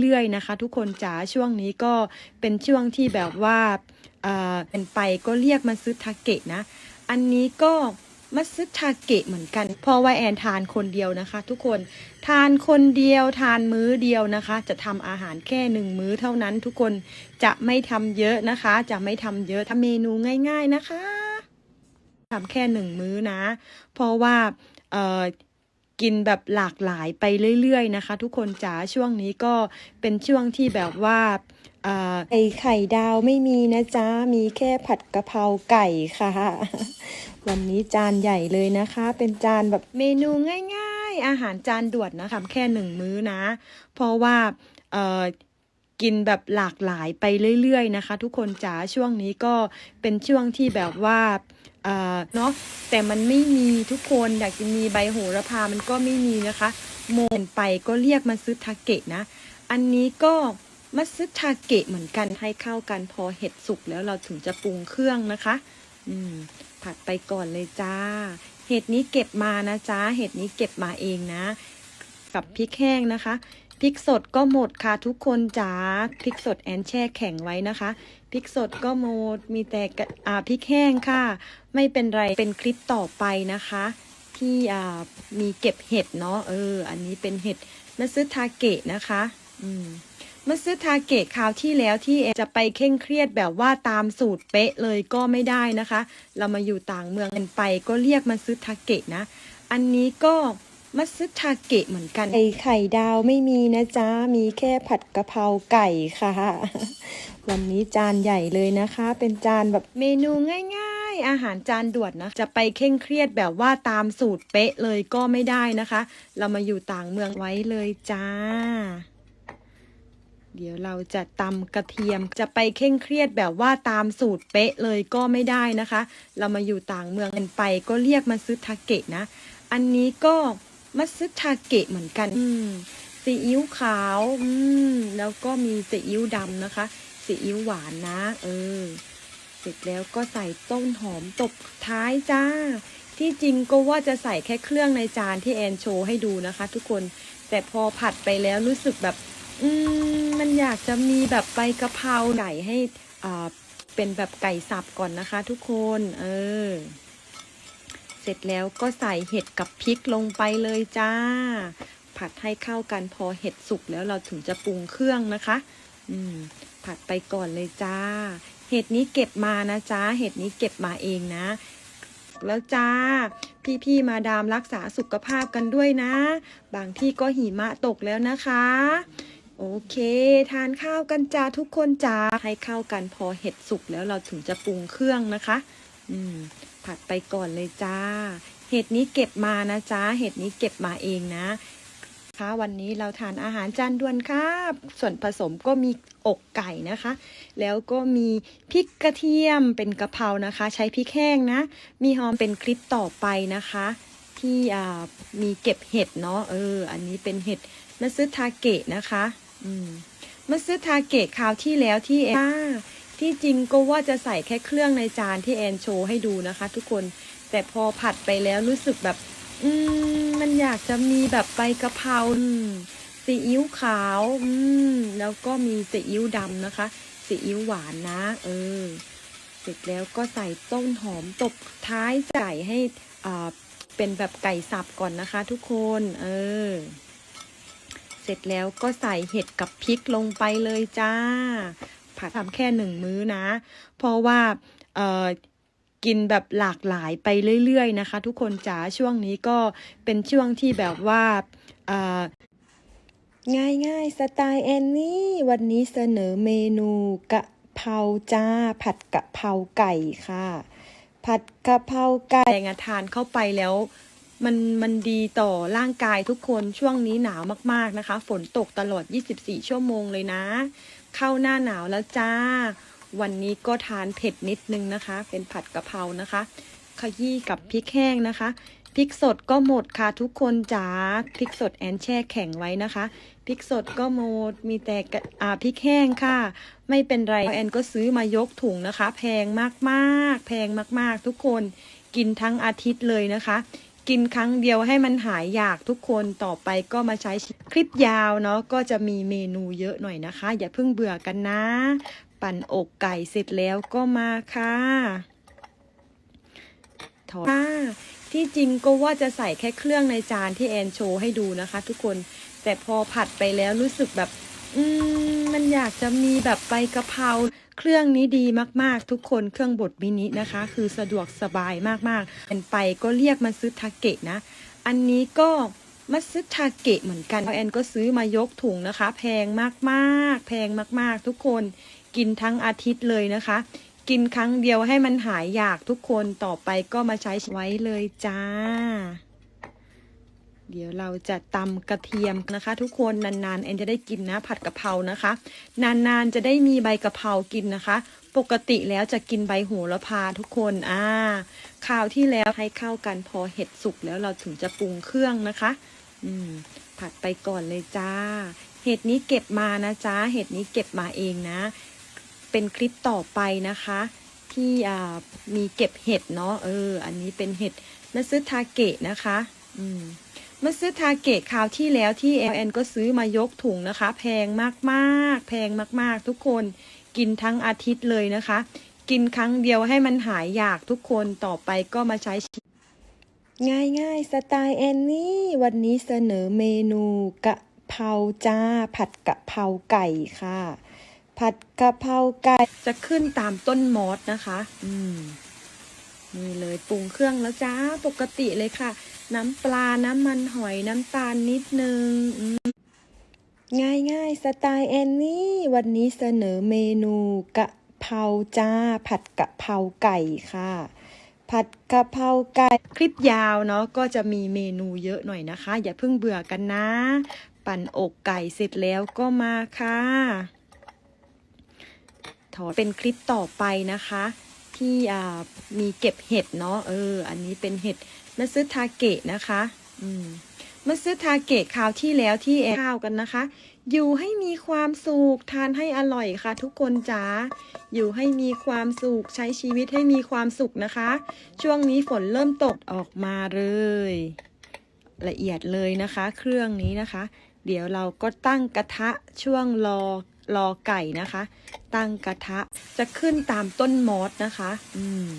เรื่อยๆนะคะ ทุกคนจ๋าช่วงนี้ก็เป็นช่วงที่แบบว่าเอ่อเป็นไปก็เรียกมาซื้อทาเกะนะ อันนี้ก็มัซึทาเกะเหมือนกันเพราะว่าแอนทานคนเดียวนะคะ ทุกคนทานคนเดียวทานมื้อเดียวนะคะ จะทำอาหารแค่หนึ่งมื้อเท่านั้น ทุกคนจะไม่ทำเยอะนะคะ จะไม่ทำเยอะทำเมนูง่าย ๆนะคะทำแค่หนึ่งมื้อนะ เพราะว่าเอ่อ กินแบบหลากหลายไปเรื่อยๆนะคะ ทุกคนจ๋าช่วงนี้ก็เป็นช่วงที่แบบว่าไอ่ไข่ไข่ดาวไม่มีนะจ๊ะ มีแค่ผัดกะเพราไก่ค่ะ วันนี้จานใหญ่เลยนะคะ เป็นจานแบบเมนูง่าย ๆ อาหารจานด่วนนะคะแค่หนึ่งมื้อนะ เพราะว่า กินแบบหลากหลายไปเรื่อยๆนะคะ ทุกคนจ๋าช่วงนี้ก็เป็นช่วงที่แบบว่าเอ่อเนาะแต่มันไม่มีทุกคนอยากจะมีใบโหระพามันก็ไม่มีนะคะโมนไปก็เรียกมาซื้อทาเกะนะ อันนี้ก็มัสซึทาเกะเหมือนกันให้เข้ากันพอเห็ดสุกแล้วเราถึงจะปรุงเครื่องนะคะ อืม ผัดไปก่อนเลยจ้า เห็ดนี้เก็บมานะจ้าเห็ดนี้เก็บมาเองนะ กับพริกแห้งนะคะ พริกสดก็หมดค่ะทุกคนจ้าพริกสดแอนแช่แข็งไว้นะคะพริกสดก็หมดมีแต่อ่าพริกแห้งค่ะ ไม่เป็นไรเป็นคลิปต่อไปนะคะ ที่อ่ามีเก็บเห็ดเนาะเออ อันนี้เป็นเห็ดมัสซึทาเกะนะคะ อืมมัสซึทาเกะคราวที่แล้วที่จะไปเคร่งเครียดแบบว่าตามสูตรเป๊ะเลยก็ไม่ได้นะคะ เรามาอยู่ต่างเมืองกันไปก็เรียกมัสซึทาเกะนะ อันนี้ก็ มัสซึทาเกะเหมือนกันไข่ไข่ดาวไม่มีนะจ๊ะ มีแค่ผัดกะเพราไก่ค่ะ วันนี้จานใหญ่เลยนะคะ เป็นจานแบบเมนูง่าย ๆ อาหารจานด่วนนะ จะไปเคร่งเครียดแบบว่าตามสูตรเป๊ะเลยก็ไม่ได้นะคะ เรามาอยู่ต่างเมืองไว้เลยจ้า เดี๋ยวเราจะตำกระเทียม จะไปเคร่งเครียดแบบว่าตามสูตรเป๊ะเลยก็ไม่ได้นะคะ เรามาอยู่ต่างเมืองกันไปก็เรียกมาซื้อทาเกะนะ อันนี้ก็ มัสซึทาเกะเหมือนกันอืมซีอิ๊วขาวอืมแล้วก็มีซีอิ๊วดำนะคะซีอิ๊วหวานนะ เออ เสร็จแล้วก็ใส่ต้นหอมตบท้ายจ้า ที่จริงก็ว่าจะใส่แค่เครื่องในจานที่แอนโชว์ให้ดูนะคะ ทุกคนแต่พอผัดไปแล้วรู้สึกแบบ อืมมันอยากจะมีแบบใบกะเพราไก่ให้อ่าเป็นแบบไก่สับก่อนนะคะ ทุกคน เออเส ร็จแล้วก็ใส่เห็ดกับพริกลงไปเลยจ้า ผัดให้เข้ากันพอเห็ดสุกแล้วเราถึงจะปรุงเครื่องนะคะ อืม ผัดไปก่อนเลยจ้า เห็ดนี้เก็บมานะจ้า เห็ดนี้เก็บมาเองนะ แล้วจ้า พี่ๆมาดามรักษาสุขภาพกันด้วยนะ บางที่ก็หิมะตกแล้วนะคะ โอเค ทานข้าวกันจ้าทุกคนจ้า ให้เข้ากันพอเห็ดสุกแล้วเราถึงจะปรุงเครื่องนะคะ อืม ผัดไปก่อนเลยจ้า เห็ดนี้เก็บมานะจ้า เห็ดนี้เก็บมาเองนะ ค่ะวันนี้เราทานอาหารจานด่วนครับส่วนผสมก็มีอกไก่นะคะ แล้วก็มีพริกกระเทียมเป็นกะเพรานะคะ ใช้พริกแห้งนะ มีหอมเป็นคลิปต่อไปนะคะ ที่มีเก็บเห็ดเนาะ เออ อันนี้เป็นเห็ดมัสซึทาเกะนะคะ อืมมัสซึทาเกะคราวที่แล้วที่แอนอ่า ที่จริงก็ว่าจะใส่แค่เครื่องในจานที่แอนโชว์ให้ดูนะคะ ทุกคนแต่พอผัดไปแล้วรู้สึกแบบ อืมมันอยากจะมีแบบใบกะเพราซีอิ๊วขาว อืมแล้วก็มีซีอิ๊วดำนะคะซีอิ๊วหวานนะ เออ เสร็จแล้วก็ใส่ต้นหอมตบท้ายไก่ให้อ่าเป็นแบบไก่สับก่อนนะคะ ทุกคน เออ เสร็จแล้วก็ใส่เห็ดกับพริกลงไปเลยจ้า ผัดทำแค่หนึ่งมื้อนะ เพราะว่าเออกินแบบหลากหลายไปเรื่อยๆนะคะ ทุกคนจ๋าช่วงนี้ก็เป็นช่วงที่แบบว่าง่ายๆสไตล์แอนนี่วันนี้เสนอเมนูกะเพราจ้า ผัดกะเพราไก่ค่ะ ผัดกะเพราไก่งทานเข้าไปแล้ว มันมันดีต่อร่างกายทุกคนช่วงนี้หนาวมากๆนะคะ ฝนตกตลอด 24 ชั่วโมงเลยนะ เข้าหน้าหนาวแล้วจ้า วันนี้ก็ทานเผ็ดนิดนึงนะคะ เป็นผัดกะเพรานะคะ ขยี้กับพริกแห้งนะคะพริกสดก็หมดค่ะทุกคนจ๋าพริกสดแอนแช่แข็งไว้นะคะพริกสดก็หมดมีแต่อ่าพริกแห้งค่ะ ไม่เป็นไรแอนก็ซื้อมายกถุงนะคะ แพงมากๆ แพงมากๆ ทุกคนกินทั้งอาทิตย์เลยนะคะ กินครั้งเดียวให้มันหายอยากทุกคนต่อไปก็มาใช้คลิปยาวเนาะก็จะมีเมนูเยอะหน่อยนะคะ อย่าเพิ่งเบื่อกันนะ ปั่นอกไก่เสร็จแล้วก็มาค่ะถอดที่จริงก็ว่าจะใส่แค่เครื่องในจานที่แอนโชว์ให้ดูนะคะ ทุกคนแต่พอผัดไปแล้วรู้สึกแบบ อืมมันอยากจะมีแบบใบกะเพรา เครื่องนี้ดีมากๆ ทุกคนเครื่องบดมินินะคะ คือสะดวกสบายมากๆเป็นไปก็เรียกมาซื้อทาเกะนะ อันนี้ก็มัซึทาเกะเหมือนกันแอนก็ซื้อมายกถุงนะคะ แพงมากๆ แพงมากๆ ทุกคนกินทั้งอาทิตย์เลยนะคะ กินครั้งเดียวให้มันหายอยากทุกคนต่อไปก็มาใช้ไว้เลยจ้า เดี๋ยวเราจะตำกระเทียมนะคะ ทุกคนนานๆแอนจะได้กินนะ ผัดกะเพรานะคะ นานๆจะได้มีใบกะเพรากินนะคะ ปกติแล้วจะกินใบโหระพาทุกคนอ่าคราวที่แล้วให้เข้ากันพอเห็ดสุกแล้วเราถึงจะปรุงเครื่องนะคะ อืม ผัดไปก่อนเลยจ้า เห็ดนี้เก็บมานะจ้าเห็ดนี้เก็บมาเองนะ เป็นคลิปต่อไปนะคะ ที่อ่ามีเก็บเห็ดเนาะเออ อันนี้เป็นเห็ดมัซึทาเกะนะคะ อืม มาซื้อทาเกะคราวที่แล้วที่แอนก็ซื้อมายกถุงนะคะ แพงมากๆ แพงมากๆ ทุกคนกินทั้งอาทิตย์เลยนะคะ กินครั้งเดียวให้มันหายอยากทุกคนต่อไปก็มาใช้ง่ายง่ายๆ สไตล์แอนนี่ วันนี้เสนอเมนูกะเพราจ้า ผัดกะเพราไก่ค่ะ ผัดกะเพราไก่จะขึ้นตามต้นมอสนะคะ อืมนี่เลยปรุงเครื่องแล้วจ้าปกติเลยค่ะ น้ำปลา น้ำมันหอย น้ำตาลนิดนึง ง่ายง่ายสไตล์แอนนี่ วันนี้เสนอเมนูกะเพราจ้า ผัดกะเพราไก่ค่ะ ผัดกะเพราไก่ คลิปยาวเนาะ ก็จะมีเมนูเยอะหน่อยนะคะ อย่าเพิ่งเบื่อกันนะ ปั่นอกไก่เสร็จแล้วก็มาค่ะถอดเป็นคลิปต่อไปนะคะที่มีเก็บเห็ดเนาะเออ อันนี้เป็นเห็ด มัซึทาเกะนะคะ อืมมัซึทาเกะคราวที่แล้วที่แอข้าวกันนะคะ อยู่ให้มีความสุขทานให้อร่อยค่ะ ทุกคนจ๋า อยู่ให้มีความสุขใช้ชีวิตให้มีความสุขนะคะ ช่วงนี้ฝนเริ่มตกออกมาเลย ละเอียดเลยนะคะ เครื่องนี้นะคะ เดี๋ยวเราก็ตั้งกระทะช่วงรอรอไก่นะคะ ตั้งกระทะจะขึ้นตามต้นมอสนะคะ อืม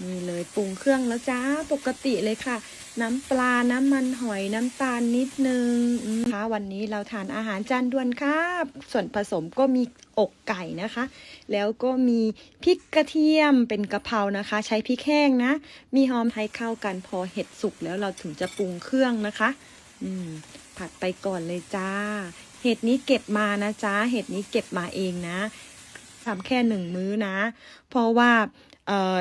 นี่เลยปรุงเครื่องแล้วจ้าปกติเลยค่ะ น้ำปลาน้ำมันหอยน้ำตาลนิดนึงอืมค่ะวันนี้เราทานอาหารจานด่วนค่ะส่วนผสมก็มีอกไก่นะคะ แล้วก็มีพริกกระเทียมเป็นกะเพรานะคะ ใช้พริกแห้งนะ มีหอมให้เข้ากันพอเห็ดสุกแล้วเราถึงจะปรุงเครื่องนะคะ อืม ผัดไปก่อนเลยจ้า เห็ดนี้เก็บมานะจ้าเห็ดนี้เก็บมาเองนะทำแค่หนึ่งมื้อนะ เพราะว่าเอ่อ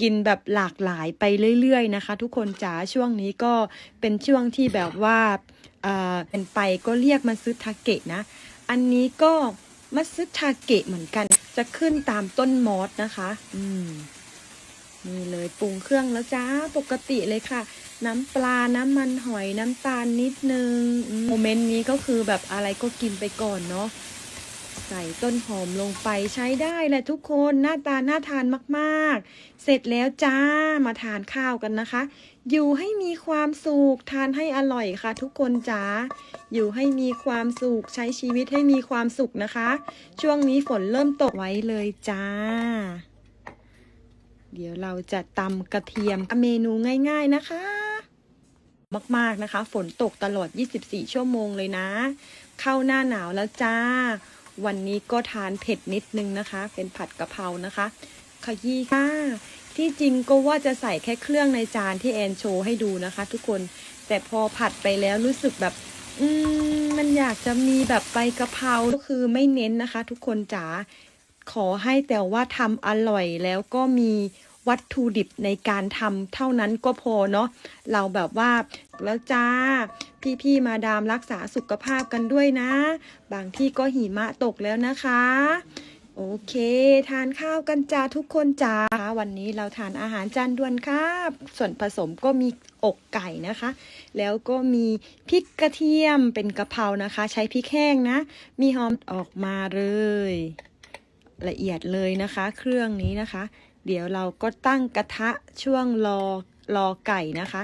กินแบบหลากหลายไปเรื่อยๆนะคะ ทุกคนจ๋าช่วงนี้ก็เป็นช่วงที่แบบว่าเอ่อเป็นไปก็เรียกมาซื้อทาเกะนะ อันนี้ก็มาซื้อทาเกะเหมือนกัน จะขึ้นตามต้นมอสนะคะ อืมนี่เลยปรุงเครื่องแล้วจ้าปกติเลยค่ะ น้ำปลา น้ำมันหอยน้ำตาลนิดนึงโมเมนต์นี้ก็คือแบบอะไรก็กินไปก่อนเนาะ ใส่ต้นหอมลงไปใช้ได้แหละทุกคนหน้าตาน่าทานมากๆ เสร็จแล้วจ้ามาทานข้าวกันนะคะ อยู่ให้มีความสุขทานให้อร่อยค่ะ ทุกคนจ้าอยู่ให้มีความสุขใช้ชีวิตให้มีความสุขนะคะ ช่วงนี้ฝนเริ่มตกไว้เลยจ้า เดี๋ยวเราจะตำกระเทียมเมนูง่าย ๆนะคะมากๆนะคะ ฝนตกตลอด 24 ชั่วโมงเลยนะ เข้าหน้าหนาวแล้วจ้า วันนี้ก็ทานเผ็ดนิดนึงนะคะ เป็นผัดกะเพรานะคะขยี้ค่ะที่จริงก็ว่าจะใส่แค่เครื่องในจานที่แอนโชว์ให้ดูนะคะ ทุกคนแต่พอผัดไปแล้วรู้สึกแบบ อืมมันอยากจะมีแบบใบกะเพราก็คือไม่เน้นนะคะ ทุกคนจ๋าขอให้แต่ว่าทำอร่อยแล้วก็มี วัตถุดิบในการทำเท่านั้นก็พอเนาะเราแบบว่าแล้วจ้า พี่ๆมาดามรักษาสุขภาพกันด้วยนะ บางที่ก็หิมะตกแล้วนะคะโอเค ทานข้าวกันจ้าทุกคนจ้าวันนี้เราทานอาหารจานด่วนครับส่วนผสมก็มีอกไก่นะคะ แล้วก็มีพริกกระเทียมเป็นกะเพรานะคะ ใช้พริกแห้งนะ มีหอมออกมาเลย ละเอียดเลยนะคะ เครื่องนี้นะคะ เดี๋ยวเราก็ตั้งกระทะช่วงรอรอไก่นะคะ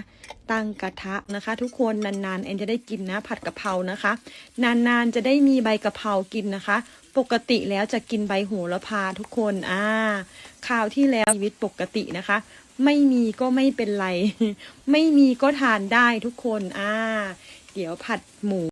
ตั้งกระทะนะคะ ทุกคนนานๆแอนจะได้กินนะ ผัดกะเพรานะคะ นานๆจะได้มีใบกะเพรากินนะคะ ปกติแล้วจะกินใบโหระพาทุกคนอ่าข่าวที่แล้วชีวิตปกตินะคะ ไม่มีก็ไม่เป็นไร ไม่มีก็ทานได้ทุกคนอ่าเดี๋ยวผัดหมู